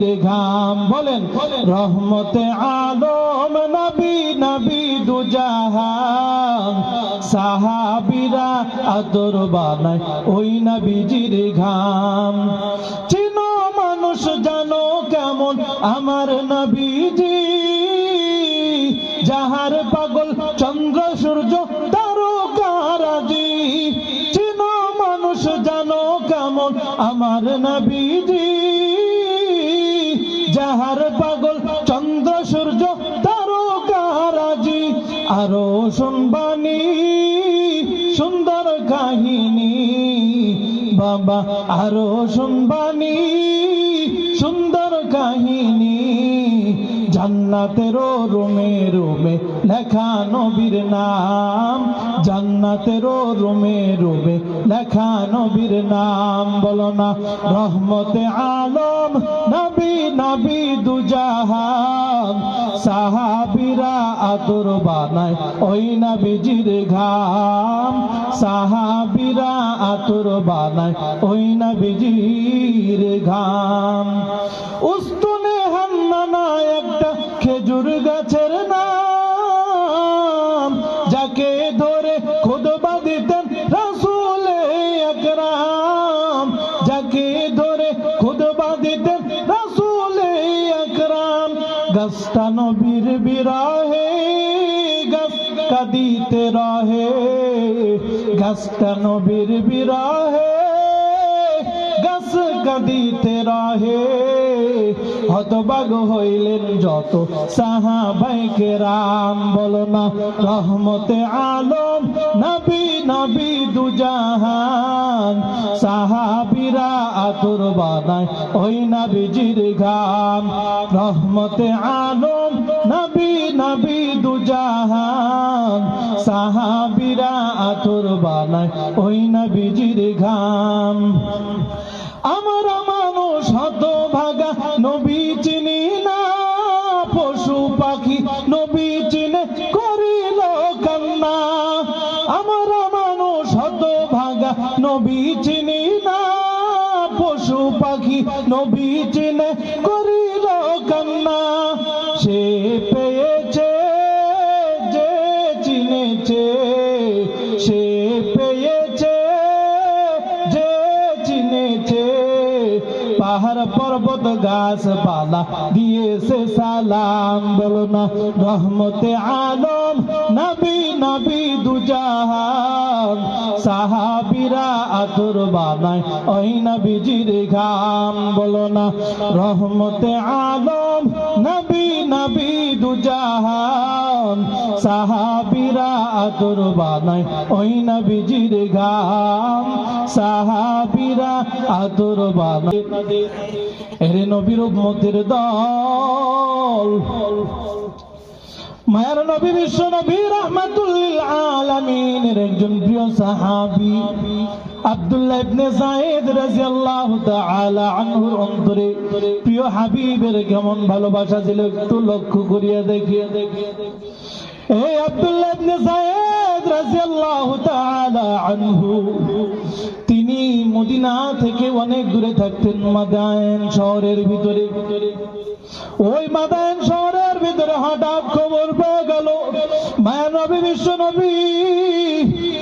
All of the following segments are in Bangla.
ঘাম বলেন রহমতে আলম, নবী নবী দুজাহান। সাহাবিরা আদর বানায় ওই নবীজির ঘাম। চিনো মানুষ জানো কেমন আমার নবীজি। যাহার পাগল চন্দ্র, সূর্য তারকারাজি চিনো মানুষ জানো কেমন আমার নবীজি। আরও শুনবানি, সুন্দর কাহিনী। বাবা, আরও শুনবানি, সুন্দর কাহিনী। জান্নাতেরও রুমে রুমে লেখা নবীর নাম। জান্নাতেরও রুমে রুমে লেখা নবীর নাম। বলো না, রহমতে আলম, নবী নবী দুজাহান। সাহাবিরা আদর বানায়। ওই নবীজির ঘাম সাহাবিরা আতর বানায়। ওই নবীজির ঘাম। উস্তুনে হান্নানা একটা খেজুর গাছের নাম, যাকে ধরে খুদবা দিতেন রাসূলে আকরাম। যাকে ধরে খুদবা দিতেন রাসূলে আকরাম। গাছটা নবীর গাছ কাঁদিতে রহে, গাছটা নবীর বিরাহে, গাছ কাঁদিতে রহে। হতবাগ হইলেন যত সাহাবাইকে রাম, বলো না রহমতে আলম, নবী নবী দুজাহান। সাহাবিরা আতুর বানায় ওই নবীজির ঘাম। রহমতে আলম সাহাবিরা আতুর বানায় ওই নবীজির ঘাম। আমার মানুষ হত ভাগা নবী চিনি না। পশু পাখি নবী চিনে করিল কান্না। আমার মানুষ হত ভাগা নবী চিনি না। পশু পাখি নবী চিনে করিল কান্না। সে পাহাড় পর্বত গাছ পালা দিয়েছে সালাম, বলো না, রহমতে আলম, নবী নবী দুজাহান। সাহাবিরা আতুর বানায়, ওই নবীজির ঘাম, বলো না, রহমতে আলম, নবী নবী দুজাহান। সাহাবিরা বানায় ওই সাহাবিরা আতুর বানায় নবীর দল। মায়ার নবী, বিশ্ব নবী একজন প্রিয় সাহাবী। আব্দুল্লাহ ইবনে যায়েদ রাদিয়াল্লাহু তাআলা অন্তরে প্রিয় হাবিবের কেমন ভালোবাসা ছিল একটু লক্ষ্য করিয়া দেখিয়ে দেখিয়ে এই আব্দুল্লাহ ইবনে যায়েদ রাদিয়াল্লাহু তিনি মদিনা থেকে অনেক দূরে থাকতেন, মাদায়েন শহরের ভিতরে। ওই মাদায়েন শহরের ভিতরে হঠাৎ খবর পেয়ে গেল মায়া নবী, বিশ্ব নবী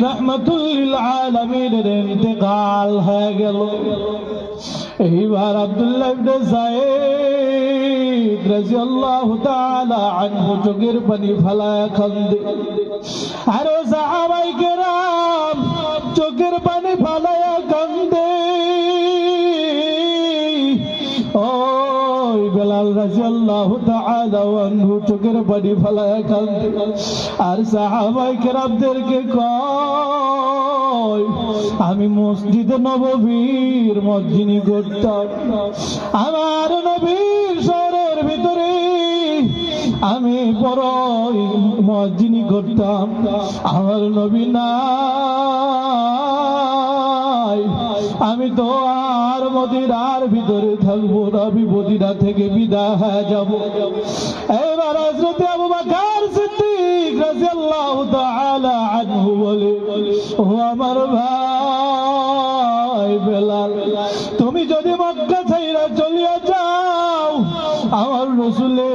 রহমতুল্লিল আলামিনের ইন্তেকাল হয়ে গেল। এইবার আব্দুল্লাহ ইবনে যায়েদ রাদিয়াল্লাহু তাআলা আনহু চোখের পানি ফালায়া কান্দে আর সাহাবাই কেরাম, চোখের পানি ফালায়া কান্দে ওই বেলাল রাদিয়াল্লাহু তাআলা আনহু চোখের পানি ফালায়া কান্দে আর সাহাবাই কেরামদেরকে কয় আমি মসজিদে নববীর মসজিনি করতাম আমার নবীর শহরের ভিতরে আমি বড় মসজিনি করতাম আমার নবী নাই। আমি তো আর মদিরার ভিতরে থাকব নবী মদিরা থেকে বিদায় যাব। এবার আবু বকর সিদ্দিক আমার ভাই তুমি যদি মক্কা ছাইরা চলিয়া যাও, আমার রসুলে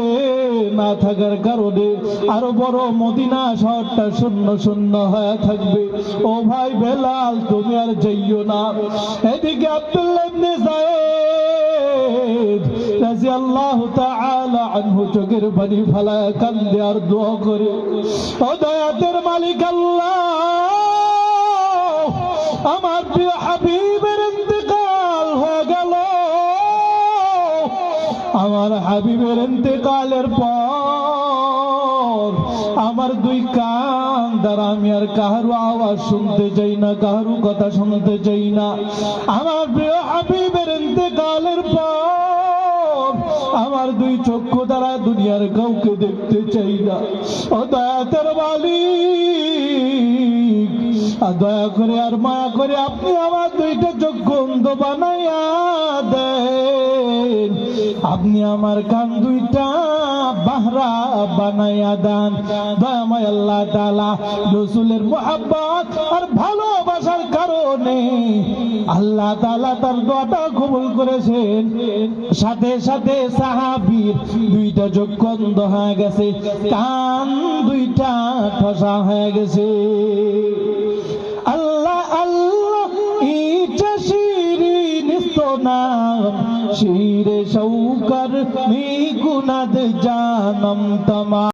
না থাকার কারণে আরও বড় মদিনা শহরটা শূন্য শূন্য হয়ে থাকবে। ও ভাই বেলাল, তুমি আর যাইও না। এদিকে আব্দুল্লাহ রাদিয়াল্লাহু তাআলা আনহু চোখের পানি ফালায় কান্দে আর দোয়া করে। ও দয়াতের মালিক আল্লাহ, আমার প্রিয় হাবিবের ইন্তেকাল হয়ে গেল। আমার হাবিবের ইন্তেকালের পর আমার দুই কান দ্বারা আমি আর কাহারু আওয়াজ শুনতে চাই না কাহারু কথা শুনতে চাই না। আমার প্রিয় হাবিবের ইন্তেকালের পর আমার দুই চক্ষু দ্বারা দুনিয়ার কাউকে দেখতে চাই না। ও দয়াতের মালিক, আর দয়া করে আর মায়া করে আপনি আমার দুইটা চক্ষু অন্ধ বানাইয়া দেন। আপনি আমার কান দুইটা বাহরা বানাইয়া দেন। দয়াময় আল্লাহ তাআলা রসুলের মোহাব্বত আর ভালোবাসার কারণে আল্লাহ তাআলা তার দোয়াটা কবুল করেছেন। সাথে সাথে সাহাবীর দুইটা অন্ধ হয়ে গেছে, কান দুইটা ঠসা হয়ে গেছে। আল্লাহ আল্লাহ, ইটা শিরে শৌকর মি গুনাদ জানম তমা।